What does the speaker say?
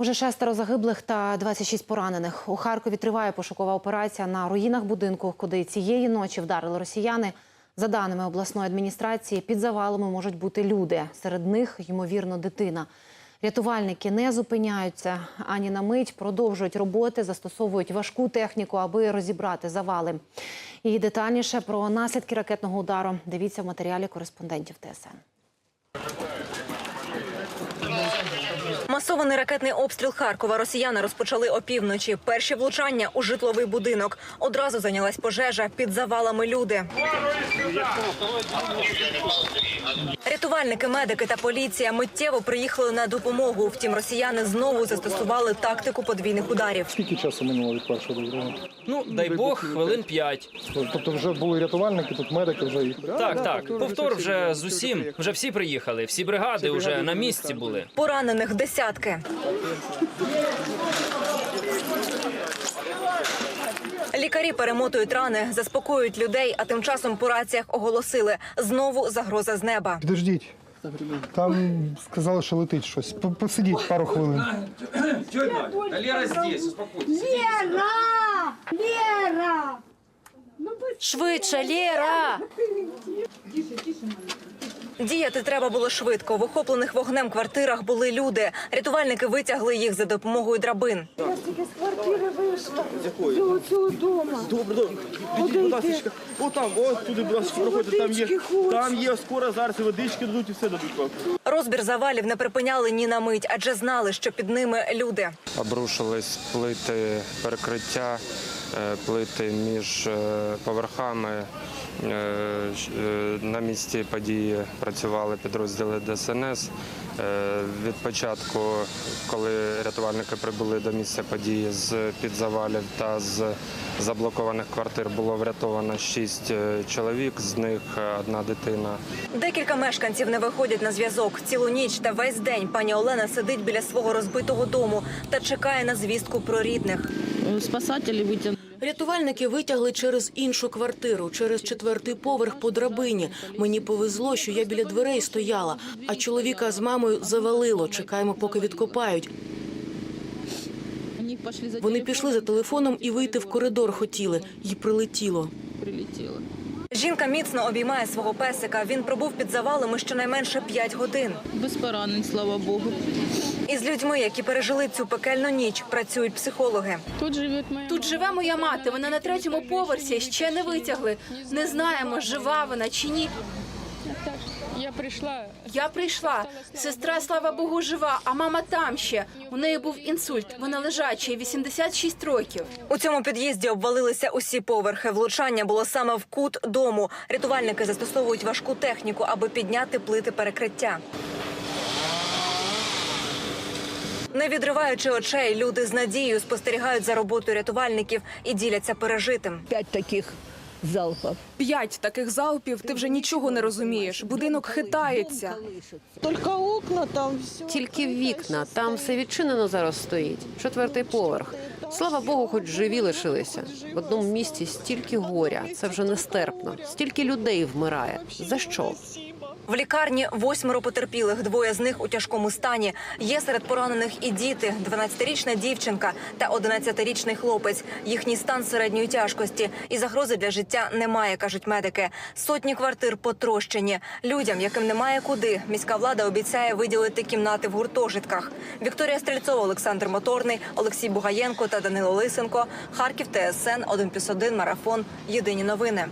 Уже шестеро загиблих та 26 поранених. У Харкові триває пошукова операція на руїнах будинку, куди цієї ночі вдарили росіяни. За даними обласної адміністрації, під завалами можуть бути люди. Серед них, ймовірно, дитина. Рятувальники не зупиняються ані на мить, продовжують роботи, застосовують важку техніку, аби розібрати завали. І детальніше про наслідки ракетного удару дивіться в матеріалі кореспондентів ТСН. Масований ракетний обстріл Харкова росіяни розпочали опівночі. Перші влучання у житловий будинок. Одразу зайнялась пожежа під завалами люди. Рятувальники, медики та поліція миттєво приїхали на допомогу. Втім, росіяни знову застосували тактику подвійних ударів. Скільки часу минуло від першого до другого? Ну, дай Бог, хвилин п'ять. Тобто вже були рятувальники, тут медики вже їх. Так, так. Повтор вже з усім. Вже всі приїхали. Всі бригади вже на місці були. Поранених десятки. Лікарі перемотують рани, заспокоюють людей, а тим часом по раціях оголосили знову загроза з неба. Підождіть. Там сказали, що летить щось. Посидіть пару хвилин. Лера здесь, успокойтесь. Лера! Лера! Ну, Швидше, Лєра! Діяти треба було швидко. В охоплених вогнем квартирах були люди. Рятувальники витягли їх за допомогою драбин. я тільки з квартири вийшла. До цього дома. Добре, добре. Підіть, будь ласка. О, там, о, туди, будь ласка, проходьте, там є, хочу. там є, скоро зараз водички дадуть, і все дадуть вам. Розбір завалів не припиняли ні на мить, адже знали, що під ними люди. обрушились плити перекриття, плити між е, поверхами. Е, е, На місці події працювали підрозділи ДСНС. Е, Від початку, коли рятувальники прибули до місця події з під завалів та з заблокованих квартир, було врятовано шість е, чоловік, з них е, одна дитина. Декілька мешканців не виходять на зв'язок. Цілу ніч та весь день пані Олена сидить біля свого розбитого дому та чекає на звістку про рідних. Спасателі витягнули. Рятувальники витягли через іншу квартиру, через четвертий поверх по драбині. Мені повезло, що я біля дверей стояла, а чоловіка з мамою завалило. Чекаємо, поки відкопають. Вони пішли за телефоном і вийти в коридор хотіли. І прилетіло. Жінка міцно обіймає свого песика. Він пробув під завалами щонайменше 5 годин. Без поранень, слава Богу. Із людьми, які пережили цю пекельну ніч, працюють психологи. Тут живе моя Тут живе моя мати. Вона на третьому поверсі. Ще не витягли. Не знаємо, жива вона чи ні. Я прийшла. Я прийшла. Сестра, слава Богу, жива, а мама там ще. У неї був інсульт. Вона лежача, їй 86 років. У цьому під'їзді обвалилися усі поверхи. Влучання було саме в кут дому. Рятувальники застосовують важку техніку, аби підняти плити перекриття. Не відриваючи очей, люди з надією спостерігають за роботою рятувальників і діляться пережитим. п'ять таких залпів. П'ять таких залпів. Ти вже нічого не розумієш. Будинок хитається. Тільки окна там все. Тільки вікна, там все відчинено зараз стоїть. Четвертий поверх. Слава Богу, хоч живі лишилися. В одному місті стільки горя, це вже нестерпно. Стільки людей вмирає. За що? В лікарні восьмеро потерпілих, двоє з них у тяжкому стані. Є серед поранених і діти, 12-річна дівчинка та 11-річний хлопець. Їхній стан середньої тяжкості і загрози для життя немає, кажуть медики. Сотні квартир потрощені. Людям, яким немає куди, міська влада обіцяє виділити кімнати в гуртожитках. Вікторія Стрельцова, Олександр Моторний, Олексій Бугаєнко та Данило Лисенко. Харків ТСН 1+,1, Марафон. Єдині новини.